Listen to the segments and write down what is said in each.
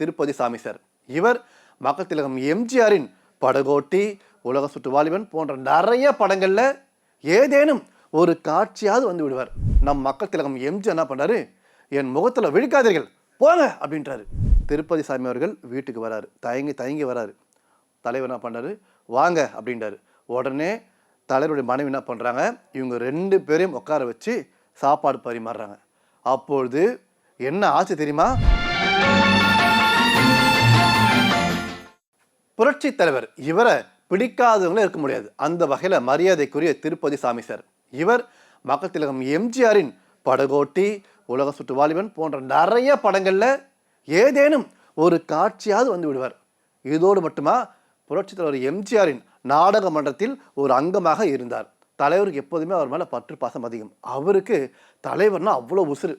திருப்பதி சாமி சார். இவர் மக்கள் திலகம் எம்ஜிஆரின் படகோட்டி உலக சுற்று வாலிபன் போன்ற நிறைய படங்களில் ஏதேனும் ஒரு காட்சியாவது வந்து விடுவார். நம் மக்கள் திலகம் எம்ஜி என்ன பண்ணாரு என் முகத்தில் விழிக்காதீர்கள் போங்க அப்படின்றாரு. திருப்பதி சாமி அவர்கள் வீட்டுக்கு வராரு. தயங்கி தயங்கி வராரு. தலைவர் என்ன பண்ணாரு வாங்க அப்படின்றாரு. உடனே தலைவருடைய மனைவி என்ன பண்ணுறாங்க இவங்க ரெண்டு பேரையும் உட்கார வச்சு சாப்பாடு பரிமாறுறாங்க. அப்பொழுது என்ன ஆச்சு தெரியுமா? புரட்சி தலைவர் இவரை பிடிக்காதவங்களே இருக்க முடியாது. அந்த வகையில் மரியாதைக்குரிய திருப்பதி சாமி சார். இவர் மக்கள் திலகம் எம்ஜிஆரின் படகோட்டி உலக சுற்று வாலிபன் போன்ற நிறைய படங்களில் ஏதேனும் ஒரு காட்சியாவது வந்து விடுவார். இதோடு மட்டுமா புரட்சி தலைவர் எம்ஜிஆரின் நாடக மன்றத்தில் ஒரு அங்கமாக இருந்தார். தலைவருக்கு எப்போதுமே அவர் மேலே பற்று பாசம் அதிகம். அவருக்கு தலைவர்னால் அவ்வளோ உசுறு.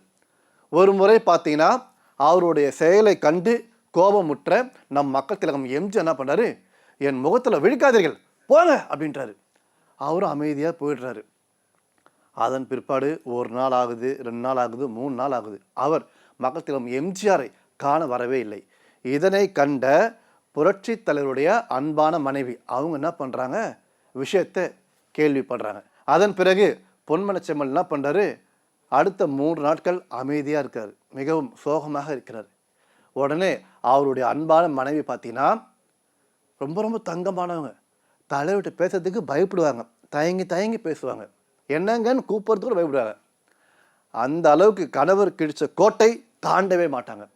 ஒரு முறை பார்த்தீங்கன்னா அவருடைய செயலை கண்டு கோபமுற்ற நம் மக்கள் திலகம் எம்ஜி என்ன பண்ணுறாரு என் முகத்தில் விழிக்காதீர்கள் போங்க அப்படின்றாரு. அவரும் அமைதியாக போயிடுறாரு. அதன் பிற்பாடு ஒரு நாள் ஆகுது ரெண்டு நாள் ஆகுது மூணு நாள் ஆகுது. அவர் மக்கள் திலகம் எம்ஜிஆரை காண வரவே இல்லை. இதனை கண்ட புரட்சி தலைவருடைய அன்பான மனைவி அவங்க என்ன பண்ணுறாங்க விஷயத்தை கேள்விப்படுறாங்க. அதன் பிறகு பொன்மன செம்மல் என்ன பண்ணுறாரு அடுத்த மூன்று நாட்கள் அமைதியாக இருக்கார். மிகவும் சோகமாக இருக்கிறார். உடனே அவருடைய அன்பான மனைவி பார்த்தீங்கன்னா ரொம்ப ரொம்ப தங்கமானவங்க. தலைவிட்டு பேசுறதுக்கு பயப்படுவாங்க. தயங்கி தயங்கி பேசுவாங்க. என்னங்கன்னு கூப்பிட்றதுக்கு பயப்படுவாங்க. அந்த அளவுக்கு கணவர் கிழிச்ச கோட்டை தாண்டவே மாட்டாங்க.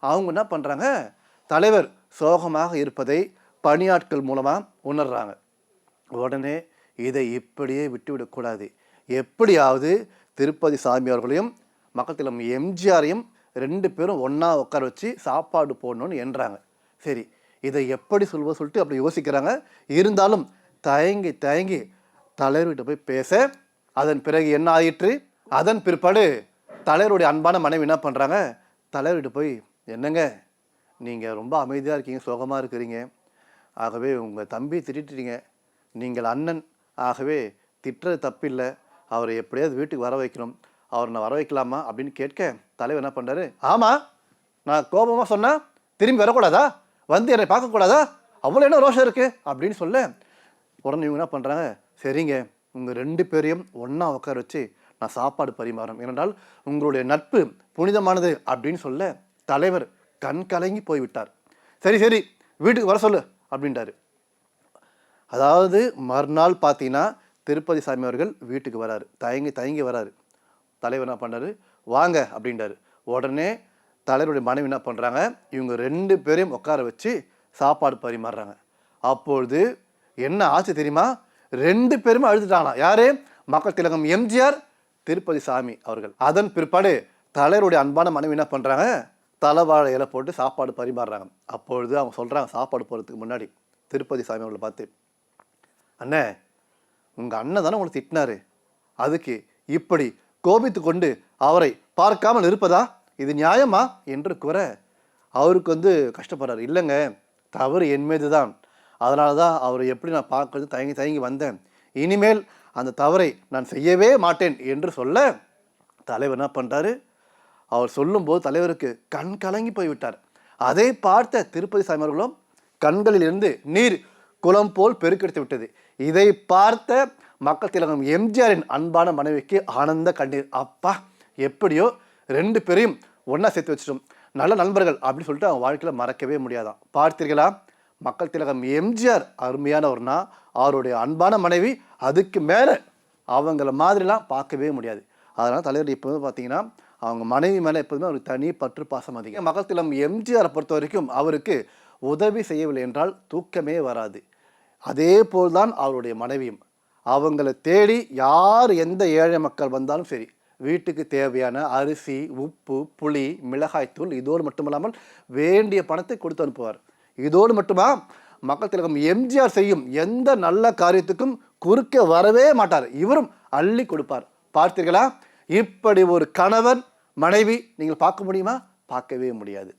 அவங்க என்ன பண்ணுறாங்க தலைவர் சோகமாக இருப்பதை பணியாட்கள் மூலமாக உணர்றாங்க. உடனே இதை இப்படியே விட்டுவிடக்கூடாது. எப்படியாவது திருப்பதி சாமி அவர்களையும் மக்கள் எம்ஜிஆரையும் ரெண்டு பேரும் ஒன்றா உட்கார வச்சு சாப்பாடு போடணும்னு என்றாங்க. சரி இதை எப்படி சொல்வ சொல்லிட்டு அப்படி யோசிக்கிறாங்க. இருந்தாலும் தயங்கி தயங்கி தலைவர்கிட்ட போய் பேச அதன் பிறகு என்ன ஆயிற்று? அதன் பிற்பாடு தலைவருடைய அன்பான மனைவி என்ன பண்ணுறாங்க தலைவர்கிட்ட போய் என்னங்க நீங்கள் ரொம்ப அமைதியாக இருக்கீங்க சோகமாக இருக்கிறீங்க. ஆகவே உங்கள் தம்பி திட்டிட்டீங்க. நீங்கள் அண்ணன். ஆகவே திட்டுறது தப்பில்லை. அவரை எப்படியாவது வீட்டுக்கு வர வைக்கணும். அவரை நான் வர வைக்கலாமா அப்படின்னு கேட்க தலைவர் என்ன பண்ணுறாரு ஆமாம் நான் கோபமாக சொன்னால் திரும்பி வரக்கூடாதா? வந்து என்னை பார்க்கக்கூடாதா? அவ்வளோ என்ன ரோஷம் இருக்குது அப்படின்னு சொல்ல உடனே இவங்க என்ன பண்ணுறாங்க சரிங்க உங்கள் ரெண்டு பேரையும் ஒன்றா உட்கார வச்சு நான் சாப்பாடு பரிமாறும் ஏனென்றால் உங்களுடைய நட்பு புனிதமானது அப்படின்னு சொல்ல தலைவர் கண் கலங்கி போய்விட்டார். சரி சரி வீட்டுக்கு வர சொல்லு அப்படின்ட்டாரு அதாவது மறுநாள் பார்த்தீங்கன்னா திருப்பதி சாமி அவர்கள் வீட்டுக்கு வராரு. தயங்கி தயங்கி வராரு. தலைவர் என்ன பண்ணாரு? வாங்க அப்படின்றாரு. உடனே தலைவருடைய மனைவி என்ன பண்ணுறாங்க இவங்க ரெண்டு பேரையும் உட்கார வச்சு சாப்பாடு பரிமாறுறாங்க. அப்பொழுது என்ன ஆச்சு தெரியுமா? ரெண்டு பேருமே அழுதுட்டாங்களாம். யாரு? மக்கள் திலகம் எம்ஜிஆர் திருப்பதி சாமி அவர்கள். அதன் பிற்பாடு தலைவருடைய அன்பான மனைவி என்ன பண்ணுறாங்க தலைவாழை இலை போட்டு சாப்பாடு பரிமாறுறாங்க. அப்பொழுது அவங்க சொல்கிறாங்க சாப்பாடு போகிறதுக்கு முன்னாடி திருப்பதி சாமி அவர்களை பார்த்து அண்ணே உங்கள் அண்ணன் தானே உங்களை திட்டினாரு. அதுக்கு இப்படி கோபித்து கொண்டு அவரை பார்க்காமல் இருப்பதா? இது நியாயமா? என்று கூற அவருக்கு வந்து கஷ்டப்படுறாரு. இல்லைங்க தவறு என் மீது தான் அதனால தான் அவரை எப்படி நான் பார்க்கறது? தயங்கி தயங்கி வந்தேன். இனிமேல் அந்த தவறை நான் செய்யவே மாட்டேன் என்று சொல்ல தலைவர் என்ன பண்ணுறாரு அவர் சொல்லும்போது தலைவருக்கு கண் கலங்கி போய்விட்டார். அதை பார்த்த திருப்பதி சாமியார்களும் கண்களிலிருந்து நீர் குளம் போல் பெருக்கெடுத்து விட்டது. இதை பார்த்த மக்கள் திலகம் எம்ஜிஆரின் அன்பான மனைவிக்கு ஆனந்த கண்ணீர். அப்பா எப்படியோ ரெண்டு பேரையும் ஒன்றா சேர்த்து வச்சிடும் நல்ல நண்பர்கள் அப்படின்னு சொல்லிட்டு அவன் வாழ்க்கையில் மறக்கவே முடியாதான். பார்த்தீர்களா? மக்கள் திலகம் எம்ஜிஆர் அருமையானவர்னா அவருடைய அன்பான மனைவி அதுக்கு மேலே அவங்கள மாதிரிலாம் பார்க்கவே முடியாது. அதனால் தலைவர் இப்போ வந்து பார்த்தீங்கன்னா அவங்க மனைவி மேலே எப்போதுமே அவருக்கு தனி பற்று பாசம் அதிகம். மக்கள் திலம் எம்ஜிஆரை பொறுத்த வரைக்கும் அவருக்கு உதவி செய்யவில்லை என்றால் தூக்கமே வராது. அதே போல்தான் அவருடைய மனைவியும். அவங்கள தேடி யார் எந்த ஏழை மக்கள் வந்தாலும் சரி வீட்டுக்கு தேவையான அரிசி உப்பு புளி மிளகாய்த்தூள் இதோடு மட்டுமல்லாமல் வேண்டிய பணத்தை கொடுத்து அனுப்புவார். இதோடு மட்டுமா? மக்கள் திலகம் எம்ஜிஆர் செய்யும் எந்த நல்ல காரியத்துக்கும் குறுக்க வரவே மாட்டார். இவரும் அள்ளி கொடுப்பார். பார்த்தீர்களா? இப்படி ஒரு கணவன் மனைவி நீங்கள் பார்க்க முடியுமா? பார்க்கவே முடியாது.